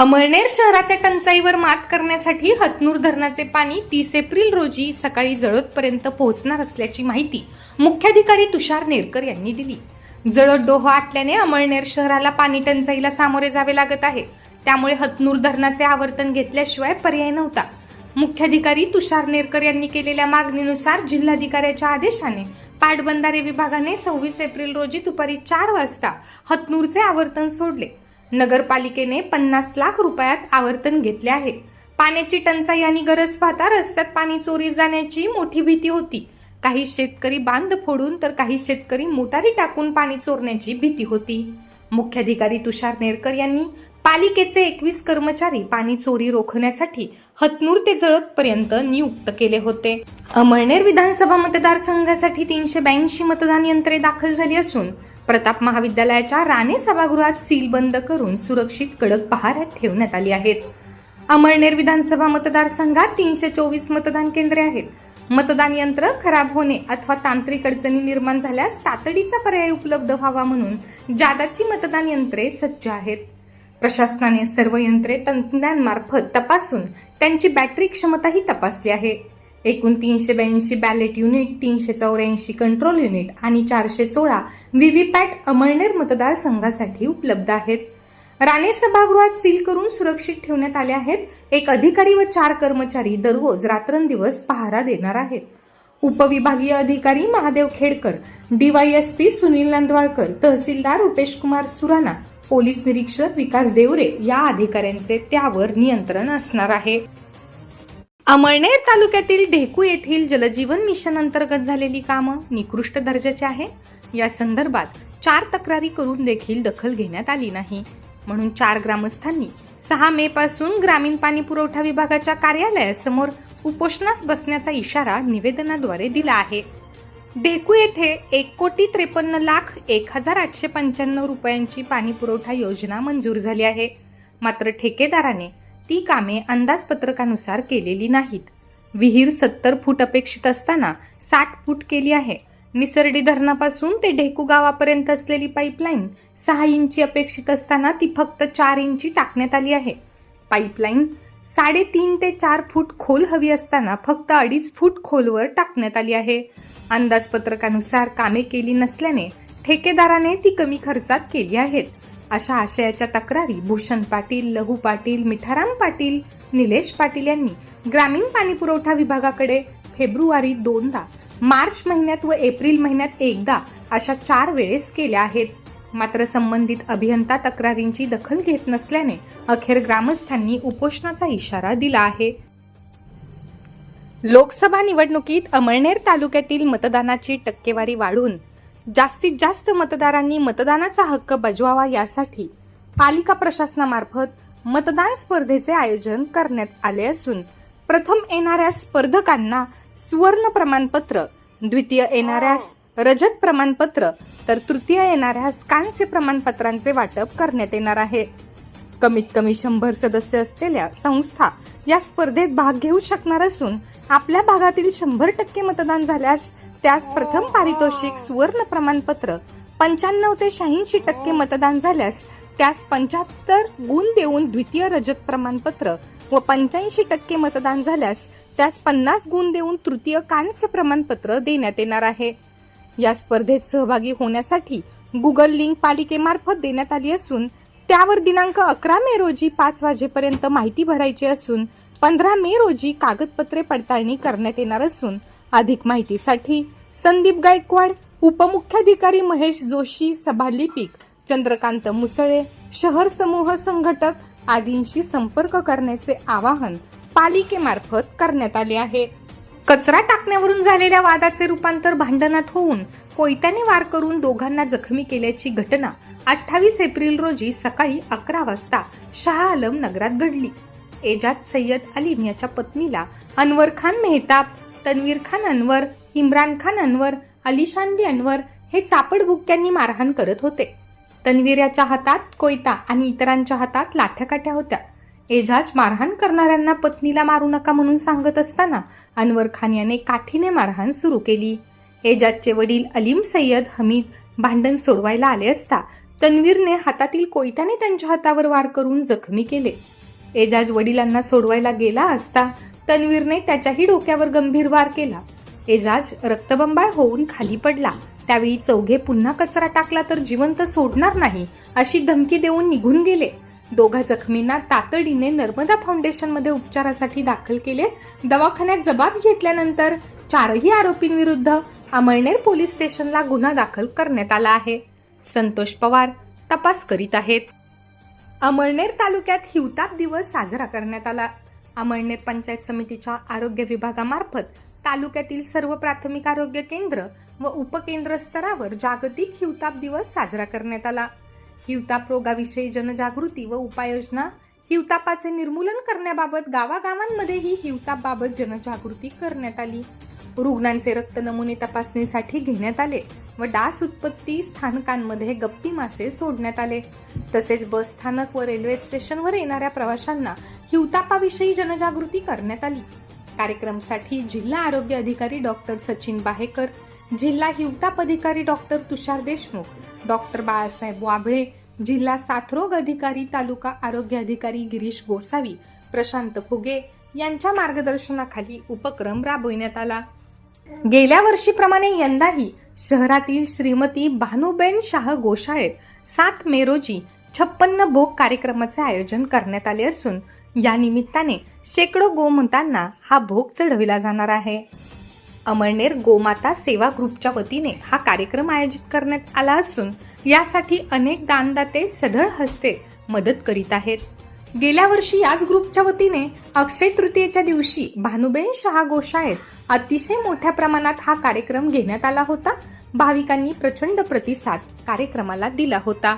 अमळनेर शहराच्या टंचाईवर मात करण्यासाठी हतनूर धरणाचे पाणी तीस एप्रिल रोजी सकाळी जळोदपर्यंत पोहोचणार असल्याची माहिती मुख्याधिकारी तुषार नेरकर यांनी दिली. जळद डोह आटल्याने अमळनेर शहराला पाणी टंचाईला सामोरे जावे लागत आहे. त्यामुळे हतनूर धरणाचे आवर्तन घेतल्याशिवाय पर्याय नव्हता. मुख्याधिकारी तुषार नेरकर यांनी केलेल्या मागणीनुसार जिल्हाधिकाऱ्याच्या आदेशाने पाटबंधारे विभागाने सव्वीस एप्रिल रोजी दुपारी चार वाजता हतनूरचे आवर्तन सोडले. नगरपालिकेने पन्नास लाख रुपयात आवर्तन घेतले आहे. पाण्याची टंचाई आणि गरज पाहता रस्त्यात पाणी चोरी जाण्याची मोठी भीती होती. काही शेतकरी बांध फोडून तर काही शेतकरी मोटारी टाकून पाणी चोरण्याची भीती होती. मुख्याधिकारी तुषार नेरकर यांनी पालिकेचे एकवीस कर्मचारी पाणी चोरी रोखण्यासाठी हतनूर ते जळदपर्यंत नियुक्त केले होते. अमळनेर विधानसभा मतदारसंघासाठी तीनशे ब्याऐंशी मतदान यंत्रे दाखल झाली असून प्रताप महाविद्यालयाच्या राणे सभागृहात सील बंद करून सुरक्षित कडक पहाऱ्यात ठेवण्यात आली आहेत. अमळनेर विधानसभा मतदारसंघात तीनशे चोवीस मतदान केंद्रे आहेत. मतदान यंत्र खराब होणे अथवा तांत्रिक अडचणी निर्माण झाल्यास तातडीचा पर्याय उपलब्ध व्हावा म्हणून जादाची मतदान यंत्रे सज्ज आहेत. प्रशासनाने सर्व यंत्रे तंत्रज्ञांमार्फत तपासून त्यांची बॅटरी क्षमताही तपासली आहे. एकूण तीनशे ब्याऐंशी बॅलेट युनिट तीनशे चौऱ्याऐंशी कंट्रोल युनिट आणि चारशे सोळा व्हीव्हीपॅट अमळनेर मतदारसंघासाठी उपलब्ध आहेत. राणे सभागृहात सील करून सुरक्षित ठेवण्यात आले आहेत. एक अधिकारी व चार कर्मचारी दररोज रात्रंदिवस पहारा देणार आहेत. उपविभागीय अधिकारी महादेव खेडकर डीवायएसपी सुनील नंदवाळकर तहसीलदार रुपेश कुमार सुराणा पोलीस निरीक्षक विकास देवरे या अधिकाऱ्यांचे त्यावर नियंत्रण असणार आहे. अमळनेर तालुक्यातील ढेकू येथील जलजीवन मिशन अंतर्गत झालेली कामं निकृष्ट दर्जाची आहे. या संदर्भात चार तक्रारी करून देखील दखल घेण्यात आली नाही. म्हणून चार ग्रामस्थांनी सहा मे पासून ग्रामीण पाणी पुरवठा विभागाच्या कार्यालयासमोर उपोषणास बसण्याचा इशारा निवेदनाद्वारे दिला आहे. ढेकू येथे एक कोटी त्रेपन्न लाख एक हजार आठशे पंच्याण्णव रुपयांची पाणी पुरवठा योजना मंजूर झाली आहे. मात्र ठेकेदाराने ती कामे अंदाजपत्रकानुसार केलेली नाहीत. विहीर सत्तर फूट अपेक्षित असताना साठ फूट केली आहे. निसर्डी धरणापासून ते ढेकू गावापर्यंत असलेली पाईपलाईन सहा इंची अपेक्षित असताना ती फक्त चार इंची टाकण्यात आली आहे. पाईपलाईन साडेतीन ते चार फूट खोल हवी असताना फक्त अडीच फूट खोलवर टाकण्यात आली आहे. अंदाजपत्रकानुसार कामे केली नसल्याने ठेकेदाराने ती कमी खर्चात केली आहेत. अशा आशयाच्या तक्रारी भूषण पाटील लहू पाटील मिठाराम पाटील निलेश पाटील यांनी ग्रामीण पाणी पुरवठा विभागाकडे फेब्रुवारी दोनदा मार्च महिन्यात व एप्रिल महिन्यात एकदा अशा चार वेळेस केल्या आहेत. मात्र संबंधित अभियंता तक्रारींची दखल घेत नसल्याने अखेर ग्रामस्थांनी उपोषणाचा इशारा दिला आहे. लोकसभा निवडणुकीत अमळनेर तालुक्यातील मतदानाची टक्केवारी वाढून जास्तीत जास्त मतदारांनी मतदानाचा हक्क बजवावा यासाठी पालिका प्रशासनामार्फत मतदान स्पर्धेचे आयोजन करण्यात आले असून प्रथम येणाऱ्या स्पर्धकांना सुवर्ण प्रमाणपत्र द्वितीय येणाऱ्यास रजत प्रमाणपत्र तर तृतीय येणाऱ्यास कांस्य प्रमाणपत्रांचे वाटप करण्यात येणार आहे. कमीत कमी शंभर सदस्य असलेल्या संस्था या स्पर्धेत भाग घेऊ शकणार असून आपल्या भागातील शंभर टक्के मतदान झाल्यास त्यास प्रथम पारितोषिक सुवर्ण प्रमाणपत्र पंच्याण्णव ते शहाऐंशी टक्के मतदान झाल्यास त्यास पंच्याहत्तर गुण देऊन द्वितीय रजत प्रमाणपत्र व पंच्याऐंशी टक्के मतदान झाल्यास त्यास पन्नास गुण देऊन तृतीय कांस्य प्रमाणपत्र देण्यात येणार आहे. या स्पर्धेत सहभागी होण्यासाठी गुगल लिंक पालिकेमार्फत देण्यात आली असून त्यावर दिनांक अकरा मे रोजी पाच वाजेपर्यंत माहिती भरायची असून पंधरा मे रोजी कागदपत्रे पडताळणी करण्यात येणार असून अधिक माहितीसाठी संदीप गायकवाड उपमुख्याधिकारी महेश जोशी सभालिपिक चंद्रकांत मुसळे शहर समूह संघटक आदींशी संपर्क करण्याचे आवाहन पालिकेमार्फत करण्यात आले आहे. कचरा टाकण्यावरून झालेल्या वादाचे रूपांतर भांडणात होऊन कोयत्याने वार करून दोघांना जखमी केल्याची घटना अठ्ठावीस एप्रिल रोजी सकाळी अकरा वाजता शहा आलम नगरात घडली. एजाज सय्यद अलीम याच्या पत्नीला अनवर खान मेहताब तन्वीर खान इम्रान खान अनवर अलिशानबी अन्वर हे चापड बुक्क्यांनी मारहाण करत होते. तन्वीर याच्या हातात कोयता आणि इतरांच्या हातात लाठ्याकाठ्या होत्या. एजाज मारहाण करणाऱ्यांना पत्नीला मारू नका म्हणून सांगत असताना अनवर खान याने काठीने मारहाण सुरू केली. एजाजचे वडील अलीम सय्यद हमीद भांडण सोडवायला आले असता तन्वीरने हातातील कोयत्याने त्यांच्या हातावर वार करून जखमी केले. एजाज वडिलांना सोडवायला गेला असता तन्वीरने त्याच्याही डोक्यावर गंभीर वार केला. एजाज रक्तबंबाळ होऊन खाली पडला. त्यावेळी चौघे पुन्हा कचरा टाकला तर जिवंत सोडणार नाही अशी धमकी देऊन निघून गेले. दोघा जखमींना तातडीने नर्मदा फाउंडेशनमध्ये उपचारासाठी दाखल केले. दवाखान्यात जबाब घेतल्यानंतर चारही आरोपींविरुद्ध अमळनेर पोलीस स्टेशनला गुन्हा दाखल करण्यात आला आहे. संतोष पवार तपास करीत आहेत. अमळनेर तालुक्यात हिवताप दिवस साजरा करण्यात आला अमळनेर पंचायत समितीच्या आरोग्य विभागामार्फत तालुक्यातील सर्व प्राथमिक आरोग्य केंद्र व उपकेंद्र स्तरावर जागतिक हिवताप दिवस साजरा करण्यात आला. हिवताप रोगाविषयी जनजागृती व उपाययोजना हिवतापाचे निर्मूलन करण्याबाबत गावागावांमध्येही हिवतापबाबत जनजागृती करण्यात आली. रुग्णांचे रक्त नमुने तपासणीसाठी घेण्यात आले. व डास उत्पत्ती स्थानकांमध्ये गप्पी मासे सोडण्यात आले. तसेच बस स्थानक व रेल्वे स्टेशनवर येणाऱ्या प्रवाशांना हिवतापाविषयी जनजागृती करण्यात आली. कार्यक्रमासाठी जिल्हा आरोग्य अधिकारी डॉक्टर सचिन बाहेकर जिल्हा हिवताप अधिकारी डॉक्टर तुषार देशमुख डॉक्टर बाळासाहेब वाभळे जिल्हा साथरोग अधिकारी तालुका आरोग्य अधिकारी गिरीश गोसावी प्रशांत फुगे यांच्या मार्गदर्शनाखाली उपक्रम राबविण्यात आला. गेल्या वर्षीप्रमाणे यंदाही शहरातील श्रीमती भानुबेन शाह गोशाळेत सात मे रोजी छप्पन्न भोग कार्यक्रमाचे आयोजन करण्यात आले असून या निमित्ताने शेकडो गोमतांना हा भोग चढविला जाणार आहे. अमळनेर गोमाता सेवा ग्रुपच्या वतीने हा कार्यक्रम आयोजित करण्यात आला असून यासाठी अनेक दानदाते सढळ हस्ते मदत करीत आहेत. गेल्या वर्षी याच ग्रुपच्या वतीने अक्षय तृतीयेच्या दिवशी भानुबेन शहा गोशाळेत अतिशय मोठ्या प्रमाणात हा कार्यक्रम घेण्यात आला होता. भाविकांनी प्रचंड प्रतिसाद कार्यक्रमाला दिला होता.